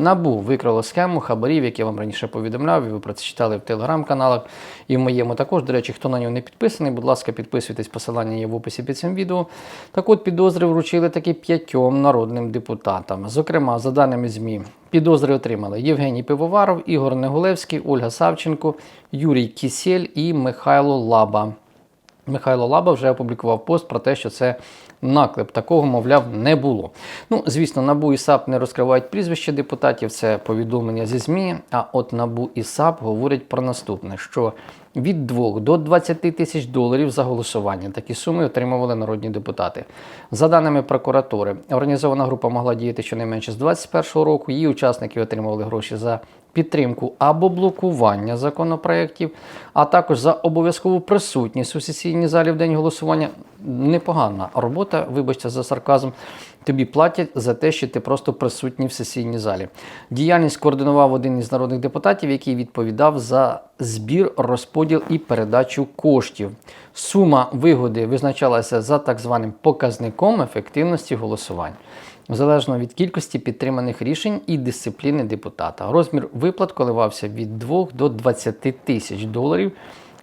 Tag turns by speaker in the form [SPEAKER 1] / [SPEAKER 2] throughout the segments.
[SPEAKER 1] Набу викрало схему хабарів, які я вам раніше повідомляв, і ви про це читали в телеграм-каналах і в моєму також. До речі, хто на нього не підписаний, будь ласка, підписуйтесь, посилання є в описі під цим відео. Так от підозри вручили таки п'ятьом народним депутатам. Зокрема, за даними ЗМІ, підозри отримали Євгеній Пивоваров, Ігор Негулевський, Ольга Савченко, Юрій Кісель і Михайло Лаба. Михайло Лаба вже опублікував пост про те, що це наклеп. Такого, мовляв, не було. Ну, звісно, НАБУ і САП не розкривають прізвище депутатів, це повідомлення зі ЗМІ. А от НАБУ і САП говорять про наступне: що від 2 до 20 тисяч доларів за голосування такі суми отримували народні депутати. За даними прокуратури, організована група могла діяти щонайменше з 2021 року. Її учасники отримували гроші за підтримку або блокування законопроєктів, а також за обов'язкову присутність у сесійній залі в день голосування. Непогана робота, вибачте за сарказм. Тобі платять за те, що ти просто присутній в сесійній залі. Діяльність координував один із народних депутатів, який відповідав за збір, розподіл і передачу коштів. Сума вигоди визначалася за так званим показником ефективності голосувань. Залежно від кількості підтриманих рішень і дисципліни депутата. Розмір виплат коливався від 2 до 20 тисяч доларів.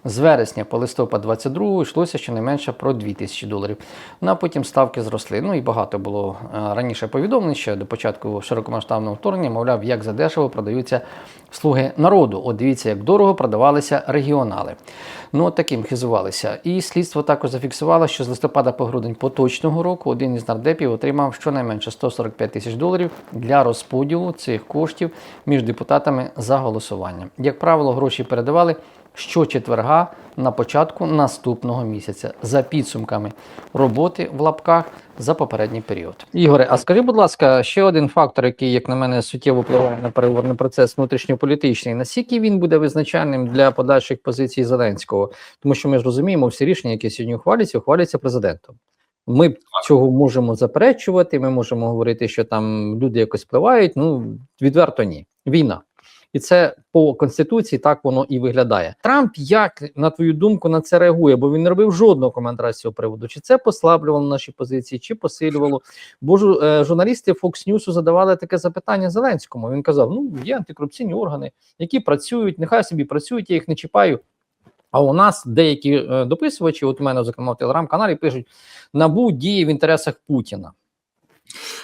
[SPEAKER 1] З вересня по листопад 22 йшлося щонайменше про 2 тисячі доларів. Ну а потім ставки зросли. Ну і багато було е, раніше повідомлень ще до початку широкомасштабного вторгнення, мовляв, як задешево продаються слуги народу. От дивіться, як дорого продавалися регіонали. Ну, от таким хизувалися. І слідство також зафіксувало, що з листопада по грудень поточного року один із нардепів отримав щонайменше 145 тисяч доларів для розподілу цих коштів між депутатами за голосуванням. Як правило, гроші передавали щочетверга на початку наступного місяця за підсумками роботи в лапках за попередній період. Ігоре, а скажи, будь ласка, ще один фактор, який, як на мене, суттєво впливає на переговорний процес внутрішньополітичний, наскільки він буде визначальним для подальших позицій Зеленського? Тому що ми ж розуміємо, всі рішення, які сьогодні ухвалюються, ухвалюються президентом. Ми цього можемо заперечувати. Ми можемо говорити, що там люди якось впливають. Ну відверто ні. Війна. І це по конституції так воно і виглядає. Трамп, як на твою думку, на це реагує? Бо він не робив жодного коментаря з цього приводу. Чи це послаблювало наші позиції, чи посилювало? Бо е, журналісти Fox News задавали таке запитання Зеленському. Він казав: Ну є антикорупційні органи, які працюють, нехай собі працюють, я їх не чіпаю. А у нас деякі е, дописувачі, от у мене, зокрема, в телеграм-каналі, пишуть: набу діє в інтересах Путіна.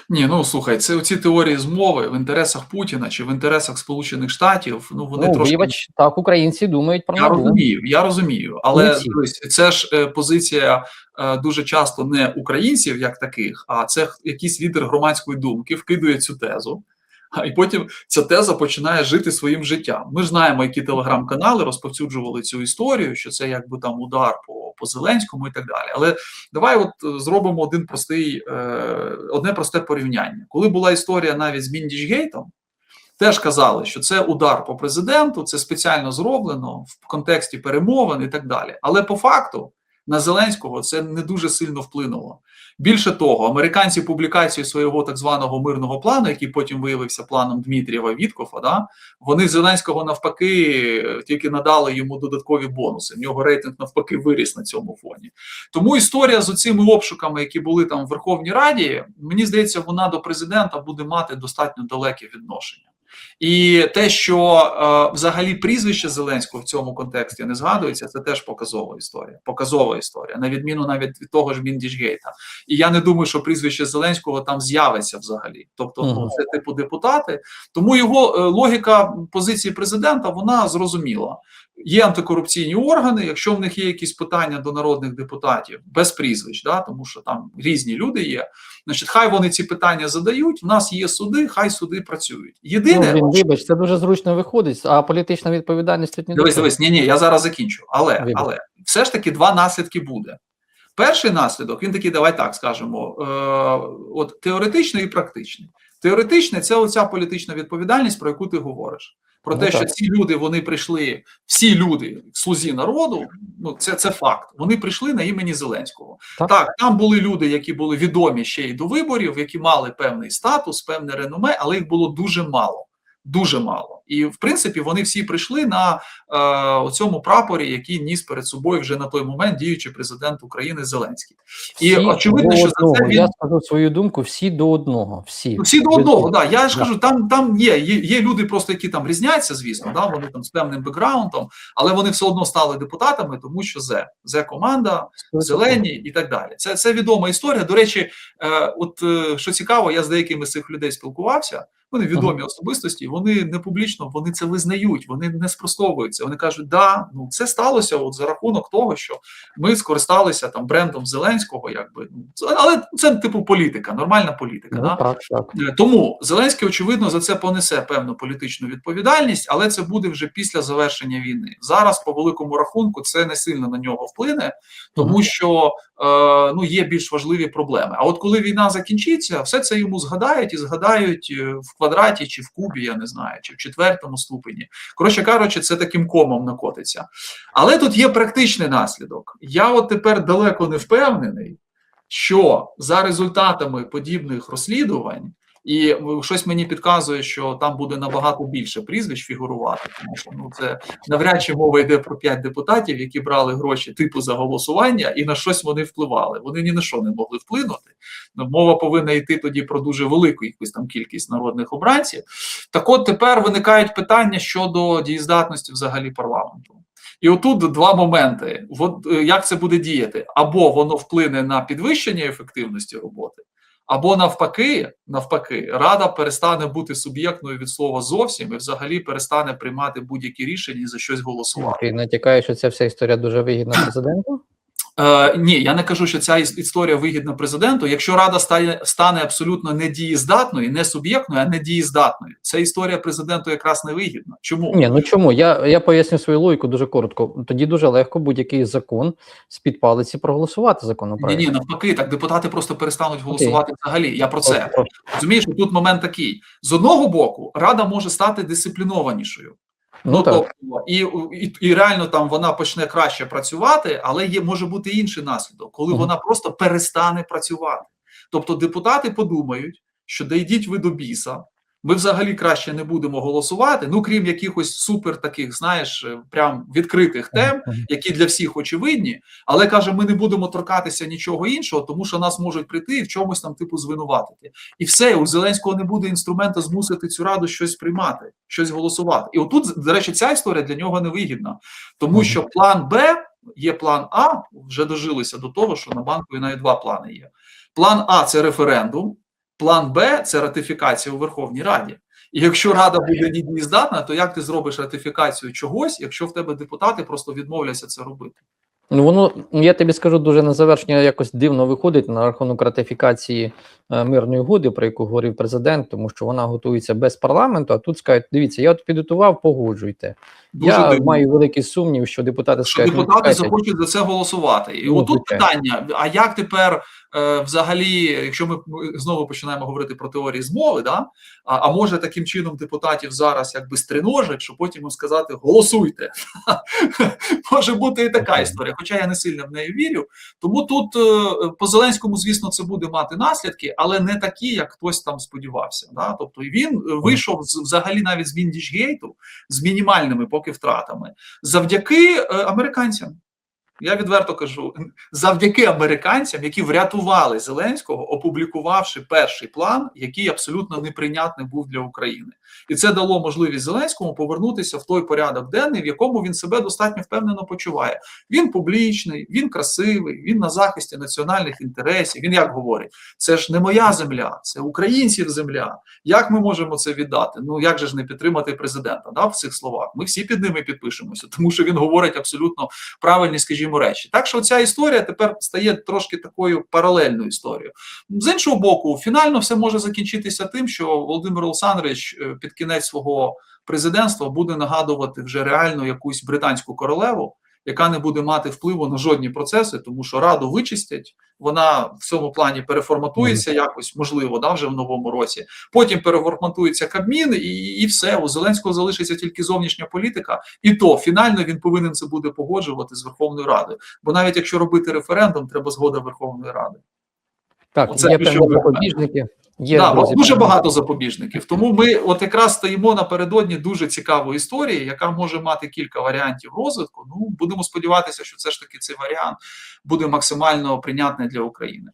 [SPEAKER 2] Ні, ну слухай, це оці теорії змови в інтересах Путіна чи в інтересах Сполучених Штатів. Ну вони
[SPEAKER 1] ну,
[SPEAKER 2] трошки
[SPEAKER 1] вибач, так українці думають про
[SPEAKER 2] я розумію. Я розумію, але
[SPEAKER 1] Українці.
[SPEAKER 2] це ж е, позиція е, дуже часто не українців, як таких, а це якийсь лідер громадської думки вкидує цю тезу. А і потім ця теза починає жити своїм життям. Ми ж знаємо, які телеграм-канали розповсюджували цю історію, що це якби там удар по, по Зеленському і так далі. Але давай от е, зробимо один простий, е, одне просте порівняння. Коли була історія навіть з Міндічгейтом, теж казали, що це удар по президенту, це спеціально зроблено в контексті перемовин і так далі. Але по факту на Зеленського це не дуже сильно вплинуло. Більше того, американці публікацію свого так званого мирного плану, який потім виявився планом Дмитрієва Віткофа, да, вони Зеленського навпаки тільки надали йому додаткові бонуси. В нього рейтинг навпаки виріс на цьому фоні. Тому історія з оцими обшуками, які були там в Верховній Раді, мені здається, вона до президента буде мати достатньо далеке відношення. І те, що е, взагалі прізвище Зеленського в цьому контексті не згадується, це теж показова історія. Показова історія, на відміну навіть від того ж Міндічгейта. І я не думаю, що прізвище Зеленського там з'явиться взагалі. Тобто, uh
[SPEAKER 1] -huh.
[SPEAKER 2] це типу депутати. Тому його е, логіка позиції президента вона зрозуміла. Є антикорупційні органи. Якщо в них є якісь питання до народних депутатів без прізвищ, да, тому що там різні люди є. Значить, хай вони ці питання задають. В нас є суди, хай суди працюють. Єдине,
[SPEAKER 1] Ну, він, вибач, це дуже зручно виходить, а політична відповідальність тут не
[SPEAKER 2] Дивись, дивись, ні, ні, я зараз закінчу. Але,
[SPEAKER 1] Вибач.
[SPEAKER 2] але все ж таки два наслідки буде. Перший наслідок, він такий, давай так скажемо, е, от теоретичний і практичний. Теоретичний це оця політична відповідальність, про яку ти говориш. Про
[SPEAKER 1] Ну,
[SPEAKER 2] те, що ці люди вони прийшли, всі люди слузі народу. Ну це, це факт. Вони прийшли на імені Зеленського.
[SPEAKER 1] Так.
[SPEAKER 2] так, там були люди, які були відомі ще й до виборів, які мали певний статус, певне реноме, але їх було дуже мало. дуже мало. І в принципі вони всі прийшли на е, цьому прапорі, який ніс перед собою вже на той момент діючий президент України Зеленський. І
[SPEAKER 1] Всі
[SPEAKER 2] очевидно, що за це він
[SPEAKER 1] я скажу свою думку. Всі до одного. Всі
[SPEAKER 2] всі до одного, да. Я ж
[SPEAKER 1] Да.
[SPEAKER 2] кажу, там, там є, є, є люди, просто які там різняться, звісно, да, вони там з певним бекграундом, але вони все одно стали депутатами, тому що зе, зе команда, зелені і так далі. Це, це відома історія. До речі, е, от е, що цікаво, я з деякими з цих людей спілкувався. Вони відомі особистості, вони не публічно, вони це визнають, вони не спростовуються. Вони кажуть, да, ну це сталося от за рахунок того, що ми скористалися там брендом Зеленського, якби ну але це типу політика, нормальна політика.
[SPEAKER 1] Ну,
[SPEAKER 2] да?
[SPEAKER 1] так, так.
[SPEAKER 2] Е, Тому Зеленський, очевидно, за це понесе певну політичну відповідальність, але це буде вже після завершення війни. Зараз, по великому рахунку, це не сильно на нього вплине, тому що ну є більш важливі проблеми. А от коли війна закінчиться, все це йому згадають і згадають е, в квадраті чи в кубі, я не знаю, чи в четвертому ступені. Коротше кажучи, це таким комом накотиться. Але тут є практичний наслідок. Я от тепер далеко не впевнений, що за результатами подібних розслідувань, і е, щось мені підказує, що там буде набагато більше прізвищ фігурувати, тому що ну це навряд чи мова йде про п'ять депутатів, які брали гроші типу за голосування, і на щось вони впливали. Вони ні на що не могли вплинути. Ну, Мова повинна йти тоді про дуже велику якусь там кількість народних обранців. Так от тепер виникають питання щодо дієздатності взагалі парламенту. І отут два моменти: От, е, як це буде діяти? Або воно вплине на підвищення ефективності роботи, або навпаки, навпаки, рада перестане бути суб'єктною від слова зовсім і взагалі перестане приймати будь-які рішення і за щось голосувати.
[SPEAKER 1] Ти натякаєш, що ця вся історія дуже вигідна президенту?
[SPEAKER 2] Е, ні, я не кажу, що ця історія вигідна президенту. Якщо рада стане, стане абсолютно недієздатною, не суб'єктною, а недієздатною, ця історія президенту якраз не вигідна. Чому?
[SPEAKER 1] Ні, ну чому? Я, я поясню свою логіку дуже коротко. Тоді дуже легко будь-який закон з-під палиці проголосувати законопроект.
[SPEAKER 2] ні, навпаки, так депутати просто перестануть голосувати взагалі. Я про це. Розумієш, тут момент такий: з одного боку, рада може стати дисциплінованішою.
[SPEAKER 1] Ну, так.
[SPEAKER 2] тобто, і, і, і реально там вона почне краще працювати, але є може бути інший наслідок, коли
[SPEAKER 1] Мгм.
[SPEAKER 2] вона просто перестане працювати. Тобто депутати подумають, що дійдіть ви до біса. Ми взагалі краще не будемо голосувати, ну крім якихось супер таких, знаєш, е, прям відкритих тем, які для всіх очевидні, але каже, ми не будемо торкатися нічого іншого, тому що нас можуть прийти і в чомусь там типу звинуватити. І все, у Зеленського не буде інструмента змусити цю раду щось приймати, щось голосувати. І отут, до речі, ця історія для нього невигідна, тому що план Б є план А, вже дожилися до того, що на банку і навіть два плани є. План А це референдум, план Б це ратифікація у Верховній Раді. І якщо Рада буде дієздатна, то як ти зробиш ратифікацію чогось, якщо в тебе депутати просто відмовляться це робити?
[SPEAKER 1] Ну воно, я тобі скажу, дуже на завершення якось дивно виходить на рахунок ратифікації мирної угоди, про яку говорив президент, тому що вона готується без парламенту. А тут скажуть: дивіться, я от підготував, погоджуйте.
[SPEAKER 2] Дуже
[SPEAKER 1] я
[SPEAKER 2] дивно.
[SPEAKER 1] маю великий сумнів, що депутати
[SPEAKER 2] що
[SPEAKER 1] скажуть, «Ну,
[SPEAKER 2] депутати захочуть за це голосувати. І
[SPEAKER 1] Ну,
[SPEAKER 2] отут
[SPEAKER 1] звичайно.
[SPEAKER 2] питання: а як тепер е, взагалі, якщо ми знову починаємо говорити про теорії змови, да? а, а може таким чином депутатів зараз якби стриножать, щоб потім їм сказати голосуйте. може бути і така історія, хоча я не сильно в неї вірю. Тому тут е, по Зеленському, звісно, це буде мати наслідки, але не такі, як хтось там сподівався. Да? Тобто він е, вийшов з взагалі навіть з Віндіжгейту з мінімальними поки втратами завдяки е, американцям. Я відверто кажу, завдяки американцям, які врятували Зеленського, опублікувавши перший план, який абсолютно неприйнятний був для України, і це дало можливість Зеленському повернутися в той порядок денний, в якому він себе достатньо впевнено почуває. Він публічний, він красивий, він на захисті національних інтересів. Він як говорить, це ж не моя земля, це українців земля. Як ми можемо це віддати? Ну як же ж не підтримати президента? Да, в цих словах? Ми всі під ними підпишемося, тому що він говорить абсолютно правильні, скажімо, речі. Так що ця історія тепер стає трошки такою паралельною історією. З іншого боку, фінально все може закінчитися тим, що Володимир Олександрович е, під кінець свого президентства буде нагадувати вже реально якусь британську королеву. Яка не буде мати впливу на жодні процеси, тому що раду вичистять, вона в цьому плані переформатується якось, можливо, да, вже в новому році. Потім переформатується Кабмін, і, і все. У Зеленського залишиться тільки зовнішня політика, і то фінально він повинен це буде погоджувати з Верховною Радою. Бо навіть якщо робити референдум, треба згода Верховної Ради.
[SPEAKER 1] Так,
[SPEAKER 2] Оце
[SPEAKER 1] є певні запобіжники. Є
[SPEAKER 2] да,
[SPEAKER 1] друзі,
[SPEAKER 2] дуже багато запобіжників. Тому ми от якраз стоїмо напередодні дуже цікавої історії, яка може мати кілька варіантів розвитку. Ну будемо сподіватися, що все ж таки цей варіант буде максимально прийнятний для України.